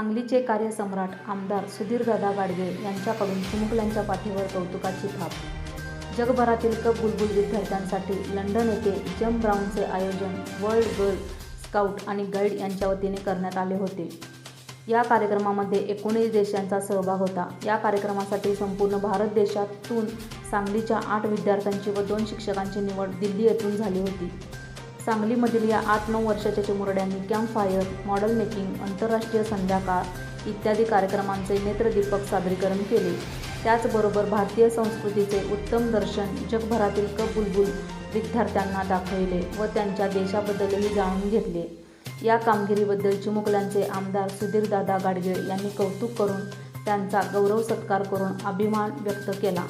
सांगलीचे कार्यसम्राट आमदार सुधीरदादा गाडगे यांच्याकडून चिमुकल्यांच्या पाठीवर कौतुकाची थाप. जगभरातील कप बुलबुल विद्यार्थ्यांसाठी लंडन येथे जम ब्राऊनचे आयोजन वर्ल्ड गर्ल स्काउट आणि गाईड यांच्या वतीने करण्यात आले होते. या कार्यक्रमामध्ये एकोणीस देशांचा सहभाग होता. या कार्यक्रमासाठी संपूर्ण भारत देशातून सांगलीच्या आठ विद्यार्थ्यांची व दोन शिक्षकांची निवड दिल्ली येथून झाली होती. सांगलीमधील या आठ नऊ वर्षाच्या चिमुरड्यांनी कॅम्प फायर मॉडेल मेकिंग आंतरराष्ट्रीय संध्याकाळ इत्यादी कार्यक्रमांचे नेत्रदीपक सादरीकरण केले. त्याचबरोबर भारतीय संस्कृतीचे उत्तम दर्शन जगभरातील कप बुलबुल विद्यार्थ्यांना दाखविले व त्यांच्या देशाबद्दलही जाणून घेतले. या कामगिरीबद्दल चिमुकल्यांचे आमदार सुधीरदादा गाडगीळ यांनी कौतुक करून त्यांचा गौरव सत्कार करून अभिमान व्यक्त केला.